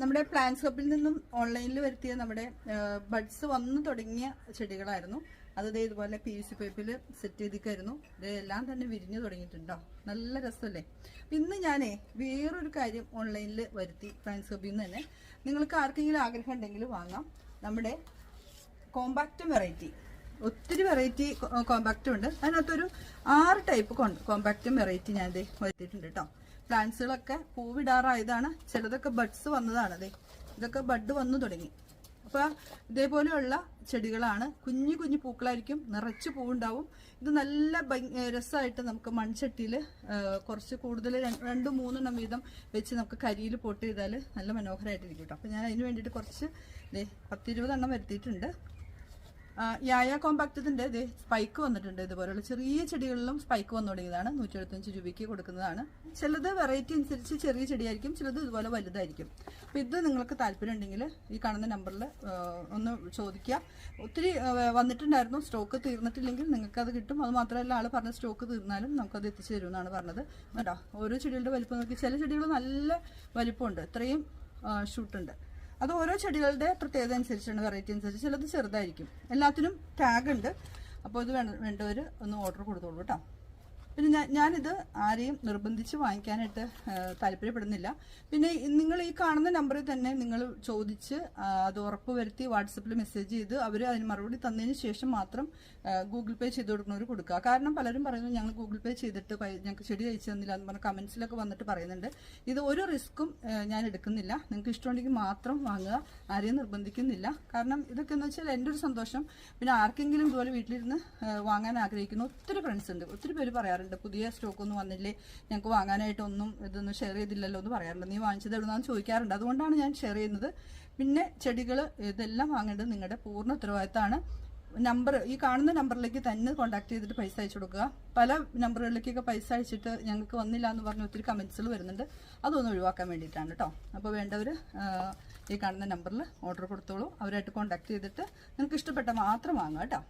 നമ്മുടെ പ്ലാന്റ് ഷോപ്പിൽ നിന്നും ഓൺലൈനിൽ വരുത്തിയ നമ്മുടെ ബഡ്സ് വന്നു തുടങ്ങിയ ചെടികളായിരുന്നു. അത് ഇതുപോലെ പി സി പൈപ്പിൽ സെറ്റ് ചെയ്തിക്കായിരുന്നു ഇതെല്ലാം തന്നെ വിരിഞ്ഞു തുടങ്ങിയിട്ടുണ്ടോ നല്ല രസമല്ലേ? ഇന്ന് ഞാനേ വേറൊരു കാര്യം ഓൺലൈനിൽ വരുത്തി പ്ലാന്റ് ഷോപ്പിൽ നിന്ന് തന്നെ. നിങ്ങൾക്ക് ആർക്കെങ്കിലും ആഗ്രഹം ഉണ്ടെങ്കിൽ വാങ്ങാം. നമ്മുടെ കോമ്പാക്റ്റ് വെറൈറ്റി ഒത്തിരി വെറൈറ്റി കോമ്പാക്റ്റും ഉണ്ട്. അതിനകത്തൊരു ആറ് ടൈപ്പ് കോമ്പാക്റ്റും വെറൈറ്റി ഞാൻ ദേ വരുത്തിയിട്ടുണ്ട് കേട്ടോ പ്ലാന്റ്സുകളൊക്കെ പൂവിടാറായതാണ്. ചിലതൊക്കെ ബഡ്സ് വന്നതാണ് അതെ ഇതൊക്കെ ബഡ് വന്നു തുടങ്ങി. അപ്പൊ ഇതേപോലെയുള്ള ചെടികളാണ്. കുഞ്ഞു കുഞ്ഞു പൂക്കളായിരിക്കും. നിറച്ച് പൂവുണ്ടാവും. ഇത് നല്ല രസമായിട്ട് നമുക്ക് മൺചട്ടിയിൽ കുറച്ച് കൂടുതൽ രണ്ടും മൂന്നെണ്ണം വീതം വെച്ച് നമുക്ക് കരിയിൽ പോട്ട് ചെയ്താൽ നല്ല മനോഹരമായിട്ടിരിക്കും കേട്ടോ അപ്പം ഞാൻ അതിന് വേണ്ടിയിട്ട് കുറച്ച് പത്തിരുപതെണ്ണം വരുത്തിയിട്ടുണ്ട്. യായ കോമ്പാക്റ്റത്തിന്റെ ഇത് സ്പൈക്ക് വന്നിട്ടുണ്ട് ഇതുപോലുള്ള ചെറിയ ചെടികളിലും സ്പൈക്ക് വന്നു തുടങ്ങിയതാണ്. നൂറ്റി എഴുപത്തഞ്ച് രൂപയ്ക്ക് കൊടുക്കുന്നതാണ്. ചിലത് വെറൈറ്റി അനുസരിച്ച് ചെറിയ ചെടിയായിരിക്കും ചിലത് ഇതുപോലെ വലുതായിരിക്കും. അപ്പോൾ ഇത് നിങ്ങൾക്ക് താല്പര്യം ഉണ്ടെങ്കിൽ ഈ കാണുന്ന നമ്പറിൽ ഒന്ന് ചോദിക്കുക. ഒത്തിരി വന്നിട്ടുണ്ടായിരുന്നു സ്റ്റോക്ക് തീർന്നിട്ടില്ലെങ്കിൽ നിങ്ങൾക്ക് അത് കിട്ടും. അത് മാത്രമല്ല ആൾ പറഞ്ഞ സ്റ്റോക്ക് തീർന്നാലും നമുക്കത് എത്തിച്ചു തരുമെന്നാണ് പറഞ്ഞത്. കേട്ടോ ഓരോ ചെടികളുടെ വലിപ്പം നോക്കി ചില ചെടികൾ നല്ല വലിപ്പമുണ്ട്. ഇത്രയും ഷൂട്ടുണ്ട് അത് ഓരോ ചെടികളുടെ പ്രത്യേകത അനുസരിച്ചാണ് വെറൈറ്റി അനുസരിച്ച് ചിലത് ചെറുതായിരിക്കും. എല്ലാത്തിനും ടാഗ് ഉണ്ട്. അപ്പോൾ ഇത് വേണ്ട വേണ്ടവർ ഒന്ന് ഓർഡർ കൊടുത്തോളൂ കേട്ടോ. പിന്നെ ഞാൻ ഞാനിത് ആരെയും നിർബന്ധിച്ച് വാങ്ങിക്കാനായിട്ട് താല്പര്യപ്പെടുന്നില്ല. പിന്നെ നിങ്ങൾ ഈ കാണുന്ന നമ്പറിൽ തന്നെ നിങ്ങൾ ചോദിച്ച് അത് ഉറപ്പ് വരുത്തി വാട്സപ്പിൽ മെസ്സേജ് ചെയ്ത് അവർ അതിന് മറുപടി തന്നതിന് ശേഷം മാത്രം ഗൂഗിൾ പേ ചെയ്ത് കൊടുക്കുന്നവർ കൊടുക്കുക. കാരണം പലരും പറയുന്നത് ഞങ്ങൾ ഗൂഗിൾ പേ ചെയ്തിട്ട് ഞങ്ങൾക്ക് ചെടി അയച്ചു തന്നില്ല എന്ന് പറഞ്ഞ കമന്റ്സിലൊക്കെ വന്നിട്ട് പറയുന്നുണ്ട്. ഇത് ഒരു റിസ്ക്കും ഞാൻ എടുക്കുന്നില്ല. നിങ്ങൾക്ക് ഇഷ്ടമുണ്ടെങ്കിൽ മാത്രം വാങ്ങുക. ആരെയും നിർബന്ധിക്കുന്നില്ല. കാരണം ഇതൊക്കെ എന്ന് വെച്ചാൽ എന്റെ ഒരു സന്തോഷം. പിന്നെ ആർക്കെങ്കിലും ഇതുപോലെ വീട്ടിലിരുന്ന് വാങ്ങാൻ ആഗ്രഹിക്കുന്ന ഒത്തിരി ഫ്രണ്ട്സ് ഉണ്ട്. ഒത്തിരി പേര് പറയാറുണ്ട് പുതിയ സ്റ്റോക്ക് ഒന്നും വന്നില്ലേ? ഞങ്ങൾക്ക് വാങ്ങാനായിട്ടൊന്നും ഇതൊന്നും ഷെയർ ചെയ്തില്ലല്ലോ എന്ന് പറയാറുണ്ട്. നീ വാങ്ങിച്ചത് എവിടുന്നാന്ന് ചോദിക്കാറുണ്ട്. അതുകൊണ്ടാണ് ഞാൻ ഷെയർ ചെയ്യുന്നത്. പിന്നെ ചെടികൾ ഇതെല്ലാം വാങ്ങേണ്ടത് നിങ്ങളുടെ പൂർണ ഉത്തരവാദിത്തമാണ്. നമ്പർ ഈ കാണുന്ന നമ്പറിലേക്ക് തന്നെ കോൺടാക്ട് ചെയ്തിട്ട് പൈസ അയച്ചു കൊടുക്കുക. പല നമ്പറുകളിലേക്കൊക്കെ പൈസ അയച്ചിട്ട് ഞങ്ങൾക്ക് വന്നില്ല എന്ന് പറഞ്ഞ് ഒത്തിരി കമൻസുകൾ വരുന്നുണ്ട്. അതൊന്നും ഒഴിവാക്കാൻ വേണ്ടിയിട്ടാണ് കേട്ടോ അപ്പോൾ വേണ്ടവർ ഈ കാണുന്ന നമ്പറിൽ ഓർഡർ കൊടുത്തോളൂ. അവരായിട്ട് കോൺടാക്ട് ചെയ്തിട്ട് നിങ്ങൾക്ക് ഇഷ്ടപ്പെട്ട മാത്രം വാങ്ങുക കേട്ടോ